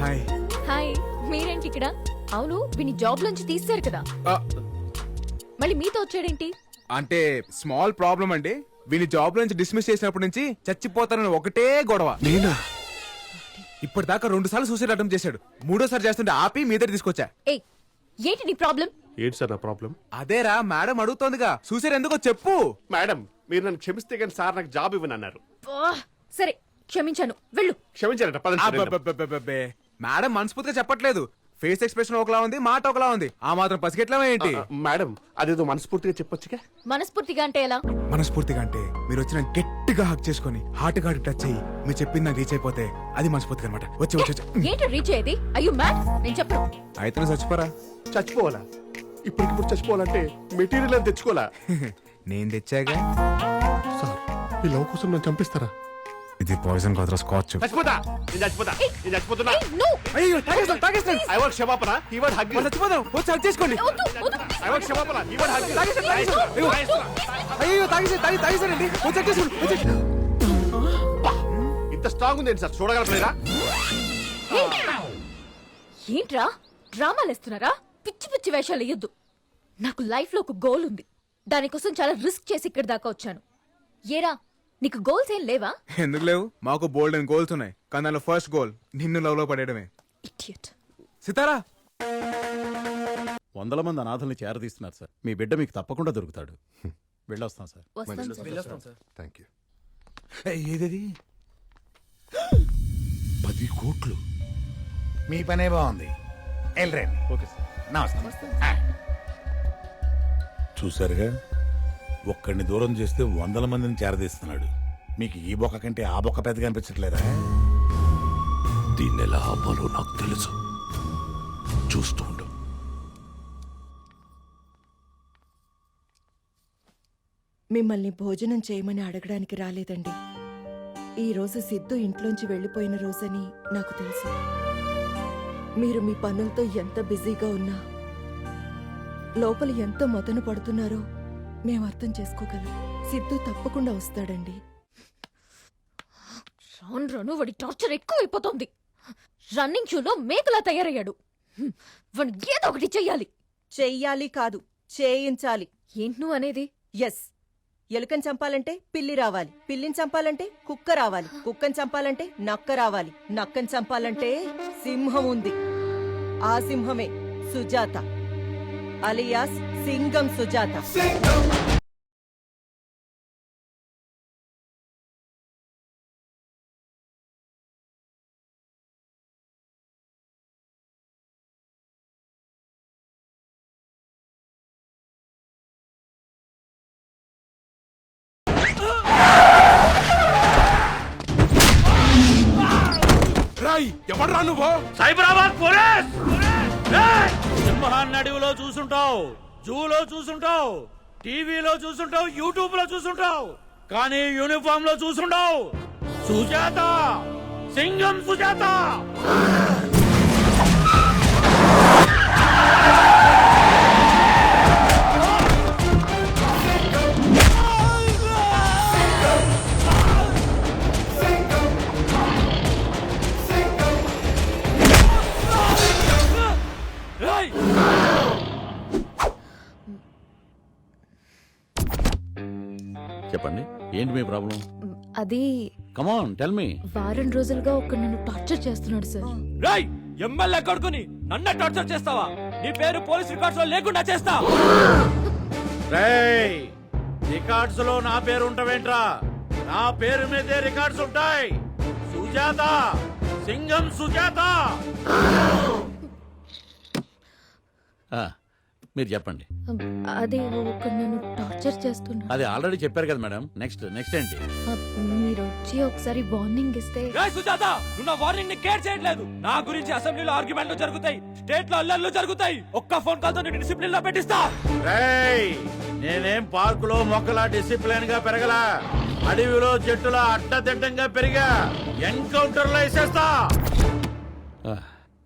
Hi hi మీరేంటి ఇక్కడ అవును వీని జాబ్ నుంచి తీస్తారు కదా. మళ్ళీ మీతో వచ్చాడేంటి? అంటే స్మాల్ ప్రాబ్లం అండి. వీని జాబ్ నుంచి డిస్మిస్ చేసినప్పటి నుంచి చచ్చిపోతానని ఒకటే గొడవ. నేనా? ఇప్పటిదాకా రెండు సార్లు సూసైడ్ అటెంప్ట్ చేశాడు. మూడోసారి చేస్తుంటే ఆపి మీ దగ్గర తీసుకొచ్చా. ఏ ఏంటి నీ ప్రాబ్లం ఏంటి సార్ నా ప్రాబ్లం అదేరా మేడం అడుగుతోందిగా. సూసైడ్ ఎందుకో చెప్పు. మేడం మీరు నన్ను క్షమిస్తే కానీ సార్ నాకు జాబ్ ఇవ్వను అన్నారు సరే క్షమించాను. వెళ్ళు. క్షమించారట మేడం మనస్ఫూర్తిగా చెప్పట్లేదు. ఫేస్ ఎక్స్ప్రెషన్ ఒకలా ఉంది మాట ఒకలా ఉంది. ఆ మాత్రం పసిగెట్లా ఏంటి? మేడం అదేదో మనస్ఫూర్తిగా చెప్పొచ్చుగా? మనస్ఫూర్తిగా అంటే ఎలా? మనస్ఫూర్తిగా అంటే మీరు వచ్చిన గట్టిగా హక్ చేసుకొని హార్ట్ హార్ట్ టచ్ అయ్యి మీరు చెప్పింది నాకు రీచ్ అయిపోతే అది మనస్ఫూర్తిగా అనమాట వచ్చి వచ్చి ఏంటి రీచ్ అయ్యేది? అయ్యో మ్యాడ్ నేను చెప్పను. అయితే చచ్చిపోరా? చచ్చిపోవాలా? ఇప్పటికిప్పుడు చచ్చిపోవాలంటే మెటీరియల్ అని తెచ్చుకోవాలా? నేను తెచ్చాగా? సార్ ఈ లవ్ కోసం నన్ను చంపిస్తారా? ఇది పాయిజన్ కాదురా స్కాచ్ చచ్చిపోతా. నేను చచ్చిపోతా. నేను చచ్చిపోతున్నా. ఏయ్, no! అయ్యో తాగేస్తాను తాగేస్తాను ఐ వాంట్ క్షమాపణ. ఈ వాంట్ హగ్ చచ్చిపోదాం. వచ్చి చేసుకోండి. వద్దు, వద్దు, ఐ వాంట్ క్షమాపణ. ఈ వాంట్ హగ్ తాగేస్తాను తాగేస్తాను అయ్యో, తాగేసాను తాగి తాగేసానండి. వచ్చి హక్ చేసుకోండి వచ్చి ఇంత స్ట్రాంగ్ ఉంది సార్? చూడగలరా ఏంట్రా? డ్రామాలు వేస్తున్నారా? పిచ్చి పిచ్చి వేషాలు వేయొద్దు. నాకు లైఫ్లో ఒక గోల్ ఉంది. దానికోసం చాలా రిస్క్ చేసి ఇక్కడి దాకా వచ్చాను. ఏరా నీకు గోల్స్ ఏం లేవా? ఎందుకు లేవు? మాకు బోల్డ్ అండ్ గోల్స్ ఉన్నాయి. కానీ దానిలో ఫస్ట్ గోల్ నిన్ను లవ్లో పడేయడమే. ఇడియట్ సితారా! వందల మంది అనాథల్ని చేరదీస్తున్నారు సార్. మీ బిడ్డ మీకు తప్పకుండా దొరుకుతాడు. వెళ్ళొస్తాం సార్. వస్తాను సార్. థ్యాంక్ యూ ఏదేది? పది కోట్లు. మీ పనే బాగుంది. వెళ్ళరండి ఓకే సార్. నమస్తే. ఆ. ఒక్కడిని దూరం చేస్తే వందల మందిని చేరదీస్తున్నాడు. మీకు ఈ బొక్క కంటే ఆ బొక్క పెద్దగా అనిపించట్లేదా? దీన్ని ఎలా ఆపాలో నాకు తెలుసు. చూస్తూ ఉండు. మిమ్మల్ని భోజనం చేయమని అడగడానికి రాలేదండి. ఈ రోజు సిద్ధు ఇంట్లోంచి వెళ్ళిపోయిన రోజని నాకు తెలుసు. మీరు మీ పనులతో ఎంత బిజీగా ఉన్నా లోపల ఎంత మదన పడుతున్నారో మేము అర్థం చేసుకోగలం. సిద్ధు తప్పకుండా వస్తాడండి. రాను రాను వాడి టార్చర్ ఎక్కువైపోతోంది. రన్నింగ్ షూలో మేకలా తయారయ్యాడు. హ్మ్, వాడిని ఏదో ఒకటి చెయ్యాలి. చెయ్యాలి కాదు చేయించాలి. ఏంటి నువ్వు అనేది? ఎస్ ఎలుకని చంపాలంటే పిల్లి రావాలి. పిల్లిని చంపాలంటే కుక్క రావాలి. కుక్కని చంపాలంటే నక్క రావాలి. నక్కని చంపాలంటే సింహం ఉంది. ఆ సింహమే సుజాత. అలియాస్ సింగం సుజాత. ఎవడ్రా నువ్వు? సైబరాబాద్ పోలీస్! సింహాన్ని అడవిలో చూసుంటావు జూలో చూసుంటావు టీవీలో చూసుంటావు యూట్యూబ్లో చూసుంటావు కానీ యూనిఫామ్లో చూసుంటావు సుజాత! సింగం సుజాత! చెప్పండి. ఏంటి మీ ప్రాబ్లం? అది కమాన్ టెల్ మీ వారం రోజులుగా ఒక నన్ను టార్చర్ చేస్తున్నాడు సార్. రాయ్ ఎమ్మెల్యే కొడుకుని నన్ను టార్చర్ చేస్తావా? నీ పేరు పోలీస్ రికార్డ్స్లో లేకుండా చేస్తా. రేయ్ రికార్డ్స్లో నా పేరు ఉంటావేంట్రా నా పేరు మీదే రికార్డ్స్ ఉంటాయి. సుజాత సింగం సుజాత. ఆ, మీరు చెప్పండి. అది నన్ను టార్చర్ చేస్తున్నాడు అది ఆల్రెడీ చెప్పారు కదా మేడం. నెక్స్ట్ నెక్స్ట్ ఏంటి? మీరు వచ్చి ఒకసారి వార్నింగ్ ఇస్తే. రాయ్ సుజాత నువ్వు నా వార్నింగ్ని కేర్ చేయట్లేదు. నా గురించి అసెంబ్లీలో ఆర్గ్యుమెంట్లు జరుగుతాయి. స్టేట్లో అల్లర్లు జరుగుతాయి. ఒక్క ఫోన్ కాల్తో నేను డిసిప్లిన్లో పెట్టిస్తా. రేయ్ నేనేం పార్కులో మొక్కలా డిసిప్లిన్గా పెరగలా? అడవిలో చెట్టులా అడ్డదిడ్డంగా పెరిగా? ఎన్కౌంటర్లో వేసేస్తా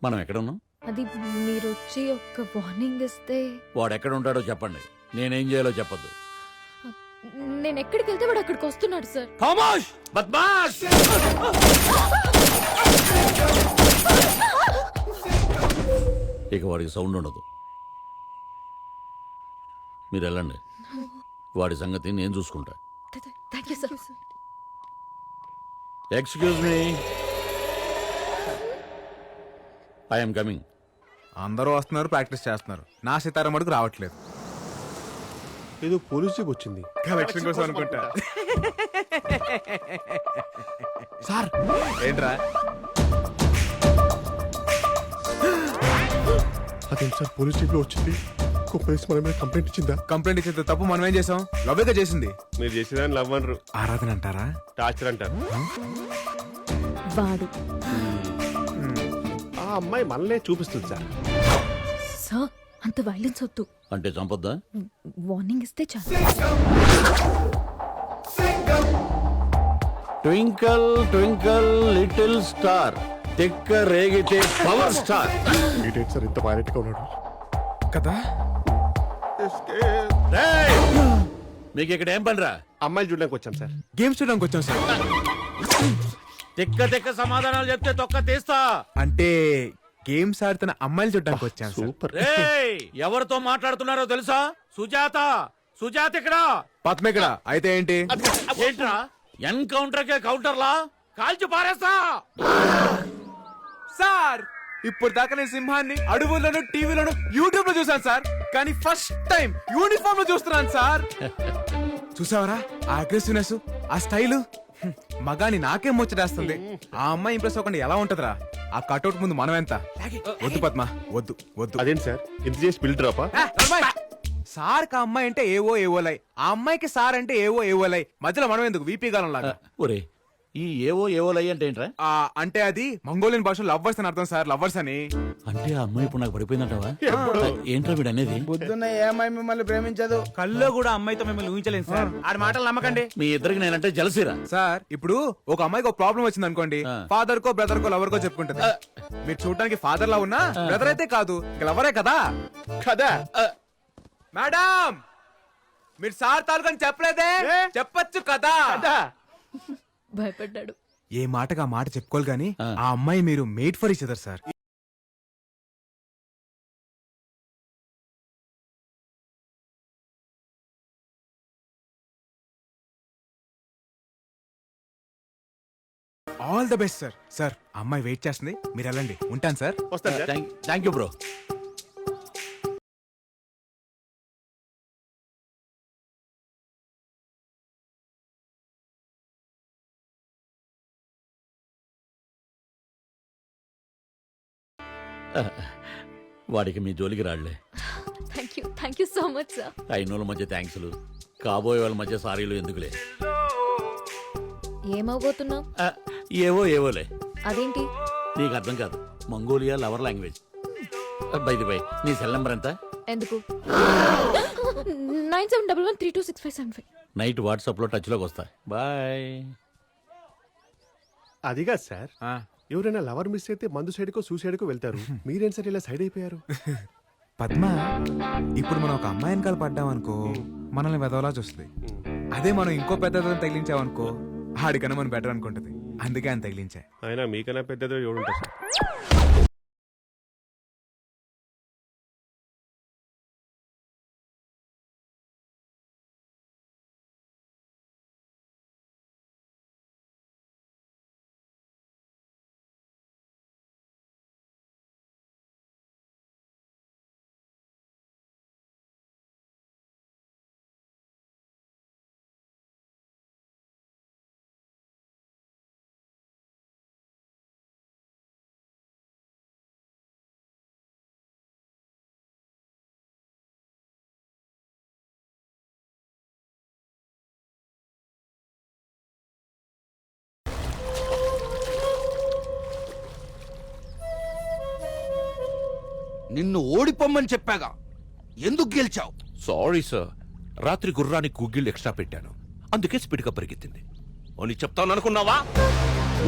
మనం ఎక్కడ ఉన్నాం? అది మీరు వచ్చి ఒక వార్నింగ్ ఇస్తే. వాడు ఎక్కడ ఉంటాడో చెప్పండి. నేనేం చేయాలో చెప్పొద్దు. నేను ఎక్కడికి వెళ్తే వాడు అక్కడికి వస్తున్నాడు సార్. ఖామోష్! బద్మాష్! ఇక వాడికి సౌండ్ ఉండదు. మీరు వెళ్ళండి వాడి సంగతి నేను చూసుకుంటా. Thank you sir. Excuse me I'm coming అందరూ వస్తున్నారు ప్రాక్టీస్ చేస్తున్నారు. నా సితార మటుకు రావట్లేదు. ఏదో పోలీస్ జీప్ వచ్చింది. కలెక్షన్ కోసం అనుకుంటా. సార్! ఏంట్రా? అదేంటి సార్ పోలీస్ జీప్లో వచ్చింది కుప్పేసి మన మీద కంప్లైంట్ ఇచ్చిందా? కంప్లైంట్ ఇచ్చేది తప్పు మనం ఏం చేసాం? లవ్వేగా చేసింది. మీరు చేసేదాన్ని లవ్ అనరు. ఆరాధన అంటారా? టార్చర్ అంటారు. వాడు. అమ్మాయి మనలే చూపిస్తుంది సార్. సార్ అంత వైలెన్స్ వద్దు. అంటే చంపొద్దా? వార్నింగ్ ఇస్తే చాలు. ట్వింకల్ ట్వింకల్ లిటిల్ స్టార్ తిక్క రేగితే పవర్ స్టార్ ఏంటి సార్ ఇంత వైలెంట్గా ఉన్నాడు. కదా? మీకు ఇక్కడ ఏం పనిరా? అమ్మాయిలు చూడడానికి వచ్చాం సార్. గేమ్స్ చూడడానికి వచ్చాం సార్. తిక్క తిక్క సమాధానాలు చెప్తే తొక్క తీస్తా. అంటే గేమ్స్ ఆడుతున్న అమ్మాయిలు చూడడానికి వచ్చాం సార్. సూపర్. రేయ్ ఎవరితో మాట్లాడుతున్నారో తెలుసా? సుజాత సుజాత ఇక్కడ. పద్మ ఇక్కడ. అయితే ఏంటి? ఏంట్రా? ఎన్కౌంటర్ కే కౌంటర్లా? కాల్చి పారేస్తా. సార్ ఇప్పుడు దాకా నేను సింహాన్ని అడవుల్లోను టీవీలోను యూట్యూబ్లో చూసాను సార్. కానీ ఫస్ట్ టైం యూనిఫామ్లో చూస్తున్నాను సార్. చూసావరా? ఆ అగ్రెసివ్నెస్ ఆ స్టైల్? మగాని నాకేం ముచ్చటేస్తుంది? ఆ అమ్మాయి ఇంప్రెస్ అవ్వకుండా ఎలా ఉంటదిరా? ఆ కట్అవుట్ ముందు మనం ఎంత? వద్దు పద్మ వద్దు వద్దు. అదేంటి సార్? ఇంత చేసి బిల్ డ్రాపా. సార్కి ఆ అమ్మాయి అంటే ఏవో ఏవోలై. ఆ అమ్మాయికి సార్ అంటే ఏవో ఏవోలై. మధ్యలో మనం ఎందుకు? వీపీ గాలం లాగా ఒరే ఈ ఏవో ఏవో లయ్యి అంటే ఏంట్రా? ఆ, అంటే అది మంగోలియన్ భాషలో లవ్వర్స్ అని అర్థం సార్ లవ్వర్స్ అని. అంటే ఆ అమ్మాయి ఇప్పుడు నాకు పడిపోయిందంటావా? ఏంట్రా వీడు అనేది? పొద్దున్న ఏ అమ్మాయి మిమ్మల్ని ప్రేమించదు. కల్లో కూడా అమ్మాయితో మిమ్మల్ని ఊహించలేదు సార్. ఆడి మాటలు నమ్మకండి. మీ ఇద్దరికి నేనంటే జలసిరా సార్ ఇప్పుడు ఒక అమ్మాయికి ఒక ప్రాబ్లం వచ్చింది అనుకోండి ఆ. ఫాదర్ కో బ్రదర్ కో లవర్ కో చెప్పుకుంటది మీరు చూడడానికి ఫాదర్ లా ఉన్నా బ్రదర్ అయితే కాదు లవరే కదా? కదా? మేడం మీరు సార్ తాలూకని చెప్పలేదే? చెప్పొచ్చు కదా? భయపడ్డాడు. ఏ మాటగా మాట చెప్పుకోవాలి గాని ఆ. అమ్మాయి మీరు made for each other sir all the best sir sir అమ్మాయి వెయిట్ చేస్తుంది. మీరు వెళ్ళండి. ఉంటాను సార్ వస్తాను సార్ థ్యాంక్ యూ బ్రో వాడికి మీ జోలికి రాళ్ళే. Thank you thank you so much sir అయినోళ్ళ మధ్య థ్యాంక్స్లు కాబోయే వాళ్ళ మధ్య సారీలు ఎందుకులే? ఏమవబోతున్నావు ఆ, ఏవో ఏవోలే. అదేంటి? నీకు అర్థం కాదు. Mongolia lover language. By the by నీ సెల్ నెంబర్ ఎంత? ఎందుకు? Nine seven double one three two six five seven five. Night వాట్సాప్లో టచ్లోకి వస్తా. బాయ్. అదిగా సార్. ఎవరైనా లవర్ మిస్ అయితే మందు సైడ్ కో సూసైడ్ కో వెళ్తారు మీరేం సార్ ఇలా సైడ్ అయిపోయారు? పద్మ ఇప్పుడు మనం ఒక అమ్మాయి వెనకాల పడ్డామనుకో మనల్ని వెదవలా చూస్తుంది. అదే మనం ఇంకో పెద్ద తగిలించామనుకో ఆడికన్నా మనం బెటర్ అనుకుంటది. అందుకే ఆయన తగిలించా. అయినా మీకన్నా పెద్దదో ఎవడుంటారు నిన్ను ఓడిపోమ్మని చెప్పాగా. ఎందుకు గెలిచావు? సారీ సార్ రాత్రి గుర్రానికి గుగ్గిళ్ళు ఎక్స్ట్రా పెట్టాను. అందుకే స్పీడ్గా పరిగెత్తింది. అని చెప్తాను అనుకున్నావా?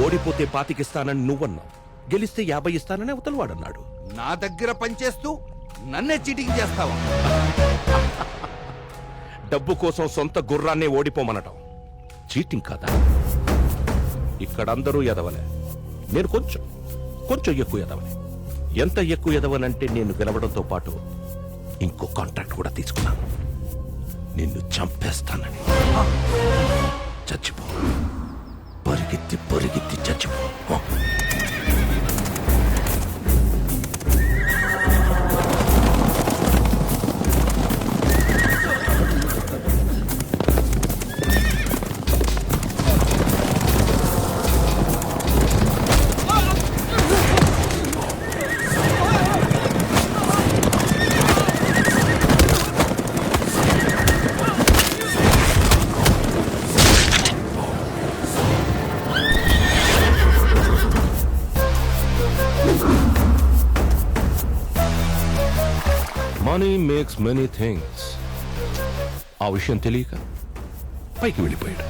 ఓడిపోతే పాతికిస్తానని నువ్వన్నావు. గెలిస్తే యాభై ఇస్తానని అవతల వాడన్నాడు. నా దగ్గర పనిచేస్తూ నన్నే చీటింగ్ చేస్తావా? డబ్బు కోసం సొంత గుర్రాన్నే ఓడిపోమనటం. చీటింగ్ కాదా? ఇక్కడ అందరూ ఎదవలే. నేను కొంచెం కొంచెం ఎక్కువ ఎదవలే. ఎంత ఎక్కువ ఎదవనంటే నేను గెలవడంతో పాటు ఇంకో కాంట్రాక్ట్ కూడా తీసుకున్నాను నిన్ను చంపేస్తానని. చచ్చిపో. పరిగెత్తి పరిగెత్తి చచ్చిపో. మేక్స్ మెనీ థింగ్స్ ఆ విషయం తెలియక పైకి వెళ్ళిపోయాడు.